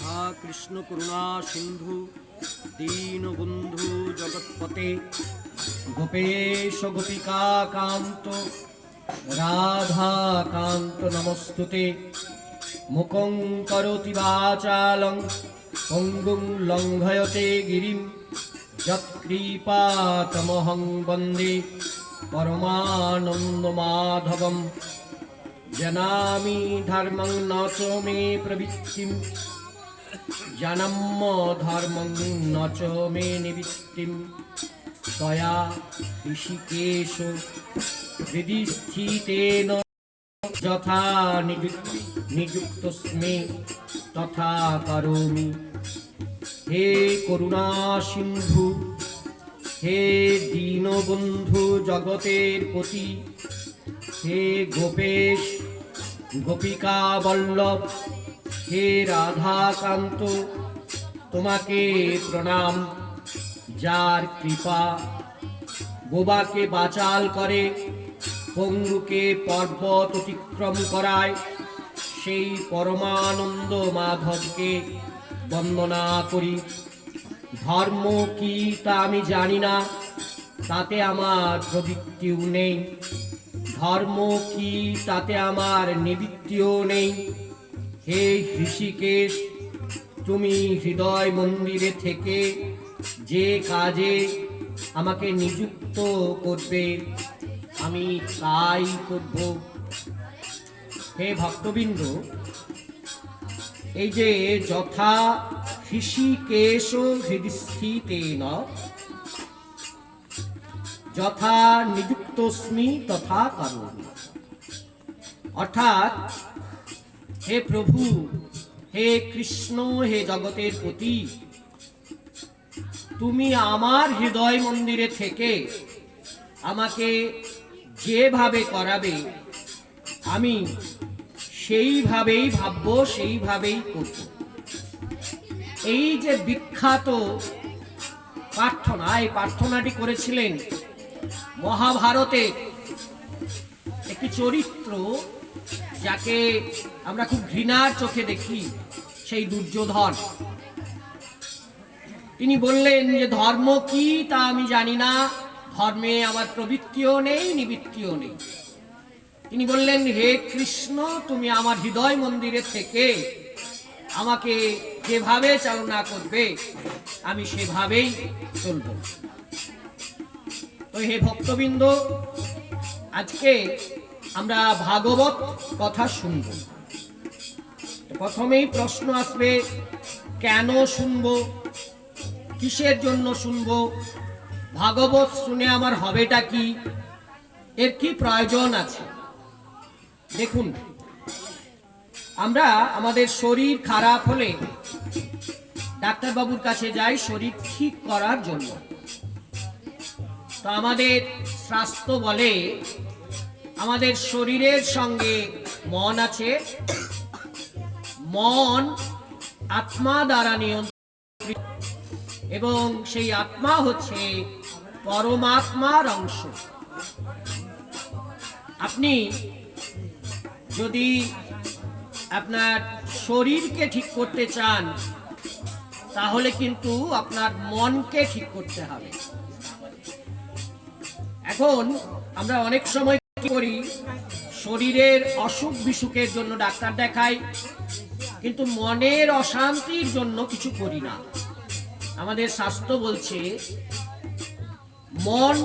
হা কৃষ্ণ করুণা সিন্ধু দীনবন্ধু জগৎপতে গোপেশ গোপিকা কান্ত, রাধা কান্ত নমস্তুতে। মুখং করোতি বাচালং পঙ্গুং লঙ্ঘয়তে গিরিম যৎকৃপাতমহং বন্দে। পরমানন্দ মাধবম। জানামি ধর্মং ন চ মে প্রবৃত্তিম জানাম্য ধর্মং ন চ মে নিবৃত্তিম তয়া ঋষিকেশ হৃদি স্থিতেন যথা নিযুক্ত নিযুক্তস্মে তথা করোমি হে করুণা সিন্ধু হে দীনবন্ধু জগতের পতি হে গোপেশ গোপিকা বল্লভ, হে রাধাকান্ত, তোমাকে প্রণাম, যার কৃপা বোবাকে বাচাল করে পঙ্গুকে পর্বত অতিক্রম করায়, সেই পরমানন্দ মাধবকে বন্দনা করি। ধর্ম কি তা আমি জানি না, তাতে আমার প্রবৃত্তিও নেই। ধর্ম কি তাতে আমার নিবৃত্তিও নেই? হে ঋষিকেশ তুমি হৃদয় মন্দিরে থেকে যে কাজে আমাকে নিযুক্ত করবে, আমি তাই করব। হে ভক্তবৃন্দ, এই যে যথা ঋষিকেশ হৃদিস্থিতেন যথা নিযুক্তস্মি তথা করোমি অর্থাৎ, হে প্রভু, হে কৃষ্ণ, হে জগতের প্রতি, তুমি আমার হৃদয় মন্দিরে থেকে আমাকে যেভাবে করাবে, আমি সেইভাবেই ভাবব, সেইভাবেই করব। এই যে বিখ্যাত প্রার্থনা, এই প্রার্থনাটি করেছিলেন মহাভারতে একটি চরিত্র যাকে আমরা খুব ঘৃণার চোখে দেখি, সেই দুর্যোধন। তিনি বললেন যে, ধর্ম কি তা আমি জানি না। ধর্মে আমার প্রবৃত্তিও নেই, নিবৃত্তিও নেই। তিনি বললেন, হে কৃষ্ণ, তুমি আমার হৃদয় মন্দিরে থেকে আমাকে যেভাবে চালনা করবে, আমি সেভাবেই চলব। তো হে ভক্তবৃন্দ, আজকে আমরা ভাগবত কথা শুনব। প্রথমেই প্রশ্ন আসবে, কেন শুনব? কিসের জন্য শুনব? ভাগবত শুনে আমার হবেটা কি? এর কি প্রয়োজন আছে? দেখুন, আমরা আমাদের শরীর খারাপ হলে ডাক্তারবাবুর কাছে যাই, শরীর ঠিক করার জন্য। তো আমাদের স্বাস্থ্য বলে, আমাদের শরীরের সঙ্গে মন আছে। মন আত্মা দ্বারা নিয়ন্ত্রিত এবং সেই আত্মা হচ্ছে পরমাত্মার অংশ। আপনি যদি আপনার শরীরকে ঠিক করতে চান, তাহলে কিন্তু আপনার মনকে ঠিক করতে হবে। এখন আমরা অনেক সময় কি করি? শরীরের অসুখ বিসুখের জন্য ডাক্তার দেখাই, কিন্তু মনের অশান্তির জন্য কিছু করি না। আমাদের স্বাস্থ্য বলছে, মন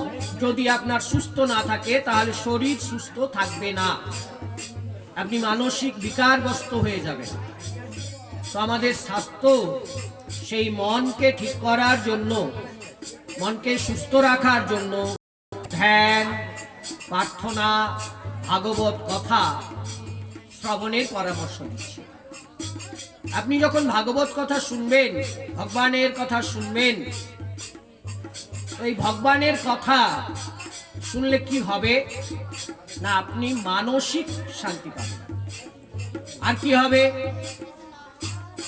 যদি আপনার সুস্থ না থাকে, তাহলে শরীর সুস্থ থাকবে না। আপনি মানসিক বিকারগ্রস্ত হয়ে যাবেন। তো আমাদের স্বাস্থ্য সেই মনকে ঠিক করার জন্য, মনকে সুস্থ রাখার জন্য ধ্যান, প্রার্থনা, ভাগবত কথা শ্রবণের পরামর্শ দিচ্ছে। আপনি যখন ভাগবত কথা শুনবেন, ভগবানের কথা শুনবেন এই ভগবানের কথা শুনলে কি হবে? না, আপনি মানসিক শান্তি পাবেন। আর কি হবে?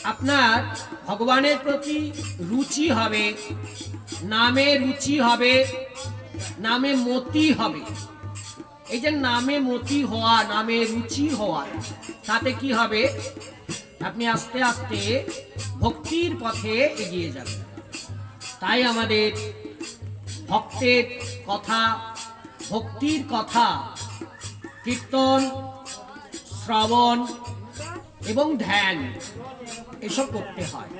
আপনার ভগবানের প্রতি রুচি হবে, নামে রুচি হবে নামে মতি হবে। এই যে নামে মতি হওয়া, নামে রুচি হওয়া, তাতে কি হবে? আপনি আস্তে আস্তে ভক্তির পথে এগিয়ে যাবেন। তাই আমাদের ভক্তের কথা, ভক্তির কথা, কীর্তন, শ্রবণ এবং ধ্যান, এসব করতে হয়।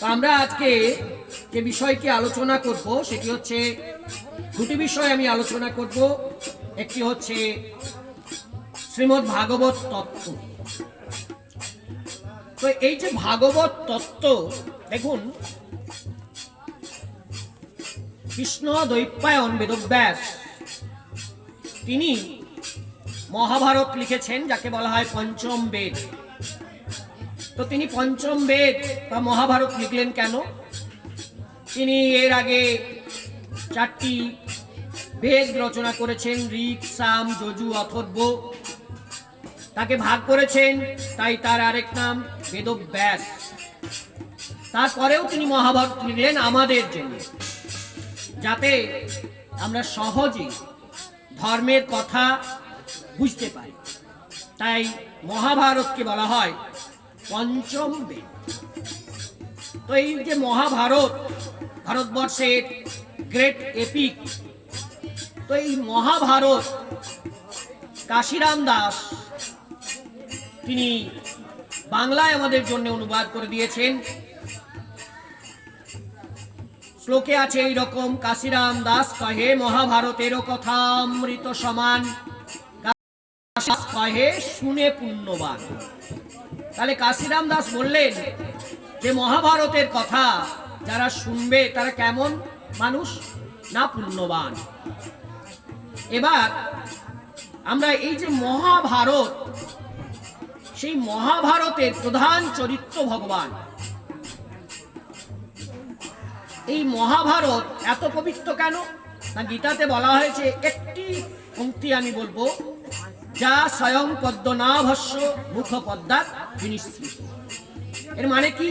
তো আমরা আজকে যে বিষয়টি আলোচনা করব, সেটি হচ্ছে দুটি বিষয় আমি আলোচনা করব। একটি হচ্ছে শ্রীমদ্ ভাগবত তত্ত্ব। তো এই যে ভাগবত তত্ত্ব, দেখুন, কৃষ্ণ দৈপায়ন বেদব্যাস, তিনি মহাভারত লিখেছেন, যাকে বলা হয় পঞ্চম বেদ। তো তিনি পঞ্চম বেদ বা মহাভারত লিখলেন কেন? তিনি এর আগে চারটি বেদ রচনা করেছেন ঋক সাম, যজু, অথর্ব। তাকে ভাগ করেছেন, তাই তার আরেক নাম বেদব্যাস। তারপরেও তিনি মহাভারত লিখলেন আমাদের জন্য যাতে আমরা সহজে ধর্মের কথা বুঝতে পারি। তাই মহাভারতকে বলা হয় পঞ্চম বেদ। তো এই যে মহাভারত ভারতবর্ষের গ্রেট এপিক তো এই মহাভারত, কাশিরাম দাস, তিনি বাংলায় আমাদের জন্য অনুবাদ করে দিয়েছেন। শ্লোকে আছে এই রকম কাশিরাম দাস কহে মহাভারতেরও কথা অমৃত সমান। কহে, শুনে পুণ্যবান। তাহলে কাশিরাম দাস বললেন যে, মহাভারতের কথা যারা শুনবে তারা কেমন মানুষ? না পুণ্যবান। এবার আমরা এই যে মহাভারত, সেই মহাভারতের প্রধান চরিত্র ভগবান। এই মহাভারত এত পবিত্র কেন? না গীতাতে বলা হয়েছে, একটি পঙ্ক্তি আমি বলব, যা স্বয়ং পদ্মনাভস্য মুখ পদ্মার বিনিশ্চিত এর মানে কি?